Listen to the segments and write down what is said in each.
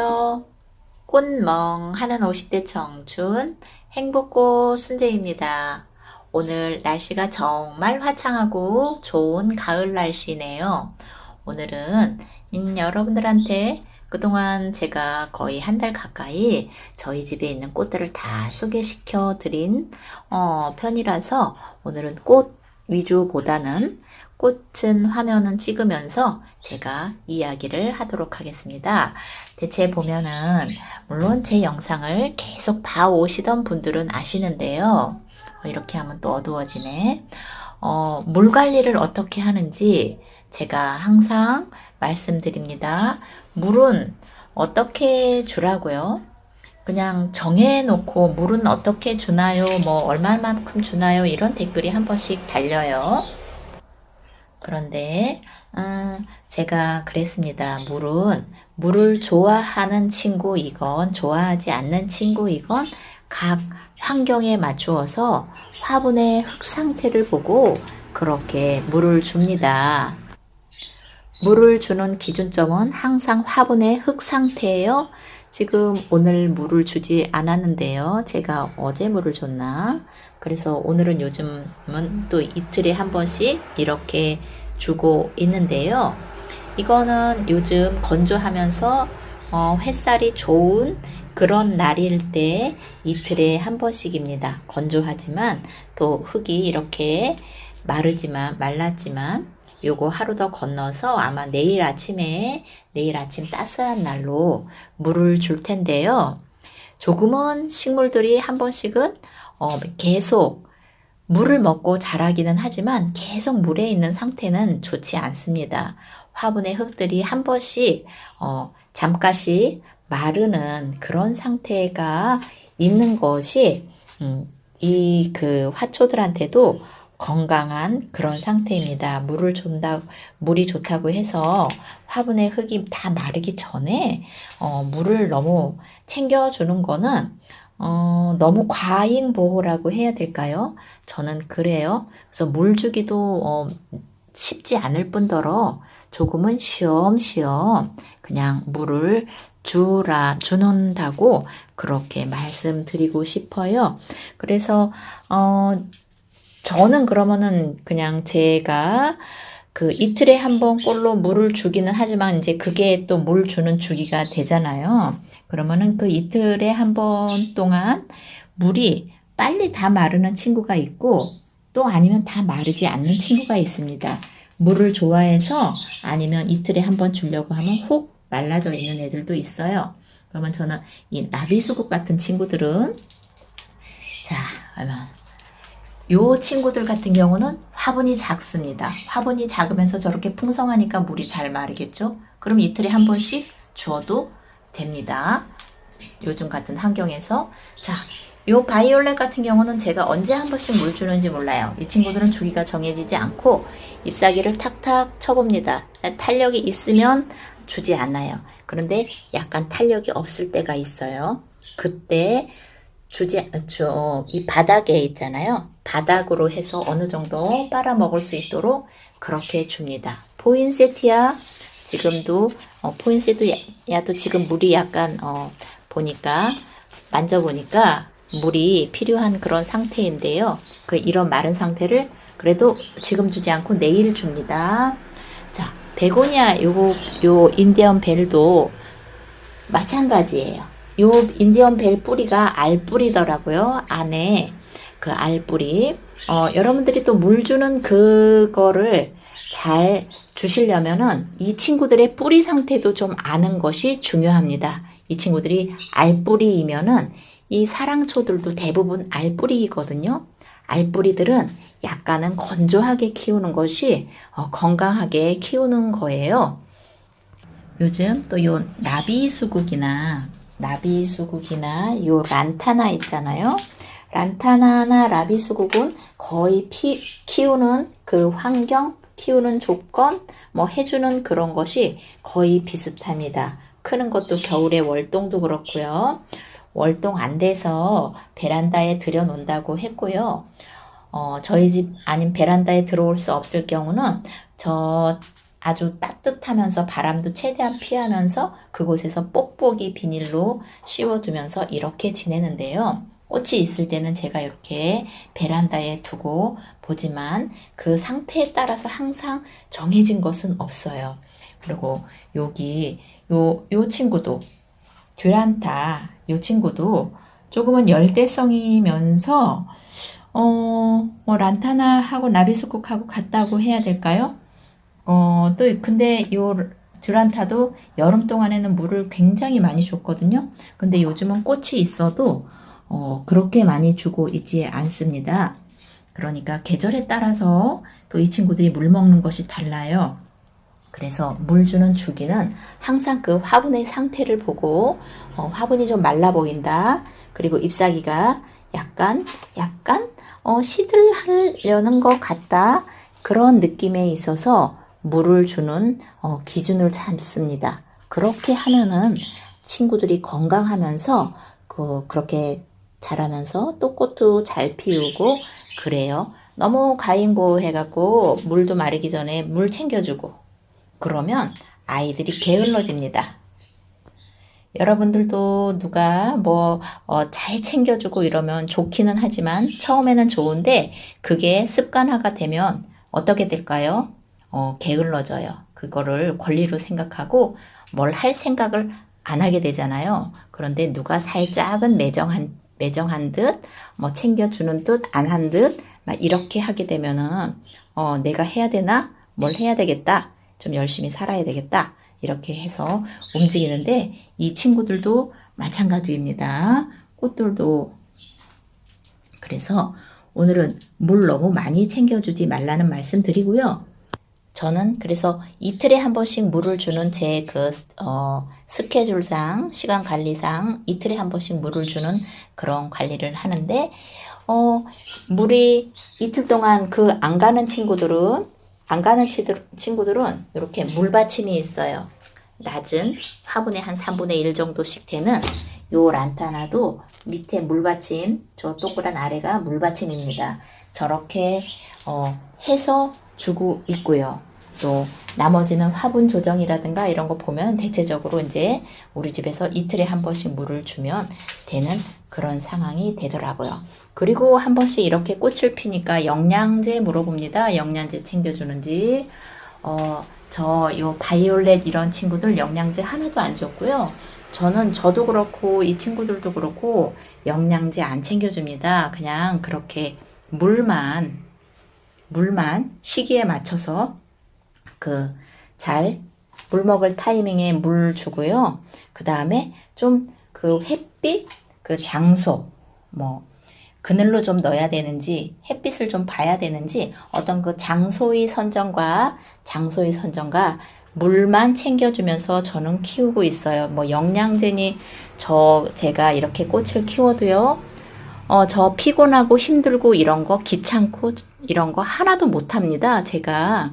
안녕하세요. 꽃멍 하는 50대 청춘 행복꽃 순재입니다. 오늘 날씨가 정말 화창하고 좋은 가을 날씨네요. 오늘은 음, 여러분들한테 그동안 제가 거의 한 달 가까이 저희 집에 있는 꽃들을 다 소개시켜 드린 어, 편이라서 오늘은 꽃 위주보다는 꽃은 화면은 찍으면서 제가 이야기를 하도록 하겠습니다. 대체 보면은 물론 제 영상을 계속 봐오시던 분들은 아시는데요. 어, 이렇게 하면 또 어두워지네. 어, 물 관리를 어떻게 하는지 제가 항상 말씀드립니다. 물은 어떻게 주라고요? 그냥 정해놓고 물은 어떻게 주나요? 뭐 얼마만큼 주나요? 이런 댓글이 한 번씩 달려요. 그런데 음, 제가 그랬습니다. 물은 물을 좋아하는 친구이건 좋아하지 않는 친구이건 각 환경에 맞추어서 화분의 흙 상태를 보고 그렇게 물을 줍니다. 물을 주는 기준점은 항상 화분의 흙 상태예요. 지금 오늘 물을 주지 않았는데요. 제가 어제 물을 줬나? 그래서 오늘은 요즘은 또 이틀에 한 번씩 이렇게 주고 있는데요. 이거는 요즘 건조하면서 어, 햇살이 좋은 그런 날일 때 이틀에 한 번씩입니다. 건조하지만 또 흙이 이렇게 마르지만 말랐지만 요거 하루 더 건너서 아마 내일 아침에 내일 아침 따스한 날로 물을 줄 텐데요. 조금은 식물들이 한 번씩은 어, 계속 물을 먹고 자라기는 하지만 계속 물에 있는 상태는 좋지 않습니다. 화분의 흙들이 한 번씩 어, 잠깐씩 마르는 그런 상태가 있는 것이 음, 이그 화초들한테도 건강한 그런 상태입니다. 물을 준다, 물이 좋다고 해서 화분의 흙이 다 마르기 전에 어, 물을 너무 챙겨주는 거는 어, 너무 과잉 보호라고 해야 될까요? 저는 그래요. 그래서 물 주기도 어, 쉽지 않을 뿐더러 조금은 쉬엄쉬엄 그냥 물을 주라 주는다고 그렇게 말씀드리고 싶어요. 그래서 어 저는 그러면은 그냥 제가 그 이틀에 한 번 꼴로 물을 주기는 하지만 이제 그게 또 물 주는 주기가 되잖아요. 그러면은 그 이틀에 한 번 동안 물이 빨리 다 마르는 친구가 있고 또 아니면 다 마르지 않는 친구가 있습니다. 물을 좋아해서 아니면 이틀에 한 번 주려고 하면 훅 말라져 있는 애들도 있어요. 그러면 저는 이 나비수국 같은 친구들은 자, 그러면 요 친구들 같은 경우는 화분이 작습니다. 화분이 작으면서 저렇게 풍성하니까 물이 잘 마르겠죠? 그럼 이틀에 한 번씩 주어도 됩니다. 요즘 같은 환경에서. 자, 요 바이올렛 같은 경우는 제가 언제 한 번씩 물 주는지 몰라요. 이 친구들은 주기가 정해지지 않고 잎사귀를 탁탁 쳐봅니다. 탄력이 있으면 주지 않아요. 그런데 약간 탄력이 없을 때가 있어요. 그때 주지, 주, 이 바닥에 있잖아요. 바닥으로 해서 어느 정도 빨아먹을 수 있도록 그렇게 줍니다. 포인세티아, 지금도, 어, 포인세티아도 지금 물이 약간, 어, 보니까, 만져보니까 물이 필요한 그런 상태인데요. 그 이런 마른 상태를 그래도 지금 주지 않고 내일 줍니다. 자, 베고니아 요거, 요 인디언 벨도 마찬가지예요. 요 인디언 벨 뿌리가 알 뿌리더라고요. 안에 그 알 뿌리. 어, 여러분들이 또 물 주는 그거를 잘 주시려면은 이 친구들의 뿌리 상태도 좀 아는 것이 중요합니다. 이 친구들이 알 뿌리이면은 이 사랑초들도 대부분 알 뿌리이거든요. 알 뿌리들은 약간은 건조하게 키우는 것이 어, 건강하게 키우는 거예요. 요즘 또 요 나비 수국이나 나비 수국이나 요 란타나 있잖아요. 란타나나 라비수국은 거의 피, 키우는 그 환경, 키우는 조건, 뭐 해주는 그런 것이 거의 비슷합니다. 크는 것도 겨울에 월동도 그렇고요. 월동 안 돼서 베란다에 들여놓는다고 했고요. 어, 저희 집 아닌 베란다에 들어올 수 없을 경우는 저 아주 따, 따뜻하면서 바람도 최대한 피하면서 그곳에서 뽁뽁이 비닐로 씌워두면서 이렇게 지내는데요. 꽃이 있을 때는 제가 이렇게 베란다에 두고 보지만 그 상태에 따라서 항상 정해진 것은 없어요. 그리고 여기 요, 요 친구도 듀란타 요 친구도 조금은 열대성이면서 어, 뭐 란타나하고 나비스국하고 같다고 해야 될까요? 어, 또 근데 요 듀란타도 여름 동안에는 물을 굉장히 많이 줬거든요. 근데 요즘은 꽃이 있어도 어, 그렇게 많이 주고 있지 않습니다. 그러니까 계절에 따라서 또 이 친구들이 물 먹는 것이 달라요. 그래서 물 주는 주기는 항상 그 화분의 상태를 보고 어, 화분이 좀 말라 보인다. 그리고 잎사귀가 약간 약간 어, 시들하려는 것 같다. 그런 느낌에 있어서 물을 주는 어, 기준을 잡습니다. 그렇게 하면은 친구들이 건강하면서 그 그렇게 자라면서 또 꽃도 잘 피우고 그래요. 너무 가인보 해갖고 물도 마르기 전에 물 챙겨주고 그러면 아이들이 게을러집니다. 여러분들도 누가 뭐, 어, 잘 챙겨주고 이러면 좋기는 하지만 처음에는 좋은데 그게 습관화가 되면 어떻게 될까요? 어, 게을러져요. 그거를 권리로 생각하고 뭘 할 생각을 안 하게 되잖아요. 그런데 누가 살짝은 매정한, 매정한 듯, 뭐 챙겨주는 듯, 안 한 듯, 막 이렇게 하게 되면은, 어, 내가 해야 되나? 뭘 해야 되겠다? 좀 열심히 살아야 되겠다. 이렇게 해서 움직이는데 이 친구들도 마찬가지입니다. 꽃들도 그래서 오늘은 물 너무 많이 챙겨주지 말라는 말씀 드리고요. 저는 그래서 이틀에 한 번씩 물을 주는 제그 어, 스케줄상 시간 관리상 이틀에 한 번씩 물을 주는 그런 관리를 하는데 어, 물이 이틀 동안 그 안 가는 친구들은 안 가는 치들- 친구들은 이렇게 물받침이 있어요. 낮은 화분의 한 3분의 1 정도씩 되는 요 란타나도 밑에 물받침, 저 동그란 아래가 물받침입니다. 저렇게 어, 해서 주고 있고요. 또 나머지는 화분 조정이라든가 이런 거 보면 대체적으로 이제 우리 집에서 이틀에 한 번씩 물을 주면 되는 그런 상황이 되더라고요. 그리고 한 번씩 이렇게 꽃을 피니까 영양제 물어봅니다. 영양제 챙겨주는지. 어, 저 요 바이올렛 이런 친구들 영양제 하나도 안 줬고요. 저는 저도 그렇고 이 친구들도 그렇고 영양제 안 챙겨줍니다. 그냥 그렇게 물만 물만 시기에 맞춰서 그 잘 물 먹을 타이밍에 물 주고요. 그 다음에 좀 그 햇빛 그 장소 뭐 그늘로 좀 넣어야 되는지 햇빛을 좀 봐야 되는지 어떤 그 장소의 선정과 장소의 선정과 물만 챙겨주면서 저는 키우고 있어요. 뭐 영양제니 저 제가 이렇게 꽃을 키워도요. 어, 저 피곤하고 힘들고 이런 거 귀찮고 이런 거 하나도 못 합니다. 제가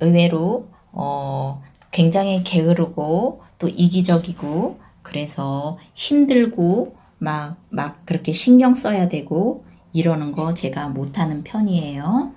의외로 어, 굉장히 게으르고 또 이기적이고 그래서 힘들고 막, 막 그렇게 신경 써야 되고 이러는 거 제가 못하는 편이에요.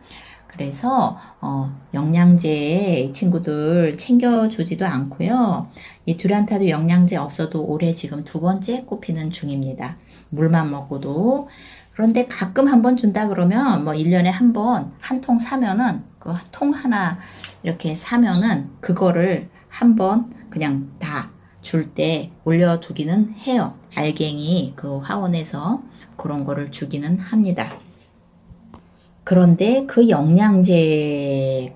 그래서 어, 영양제 이 친구들 챙겨주지도 않고요. 이 듀란타도 영양제 없어도 올해 지금 두 번째 꼽히는 중입니다. 물만 먹고도. 그런데 가끔 한 번 준다 그러면 뭐 1년에 한 번 한 통 사면은 그 통 하나 이렇게 사면은 그거를 한번 그냥 다 줄 때 올려두기는 해요. 알갱이 그 화원에서 그런 거를 주기는 합니다. 그런데 그 영양제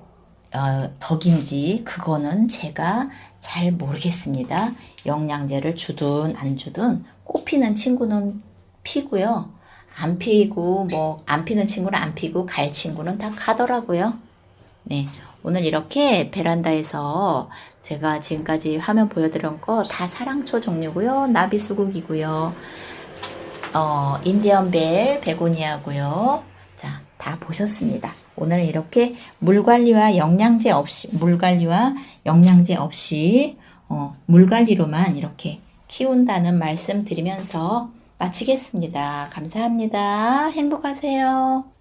어, 덕인지 그거는 제가 잘 모르겠습니다. 영양제를 주든 안 주든 꽃피는 친구는 피고요. 안 피고 뭐 안 피는 친구는 안 피고 갈 친구는 다 가더라고요. 네. 오늘 이렇게 베란다에서 제가 지금까지 화면 보여드린 거 다 사랑초 종류고요. 나비수국이고요. 어, 인디언벨, 베고니아고요. 자, 다 보셨습니다. 오늘 이렇게 물 관리와 영양제 없이 물 관리와 영양제 없이 어, 물 관리로만 이렇게 키운다는 말씀 드리면서 마치겠습니다. 감사합니다. 행복하세요.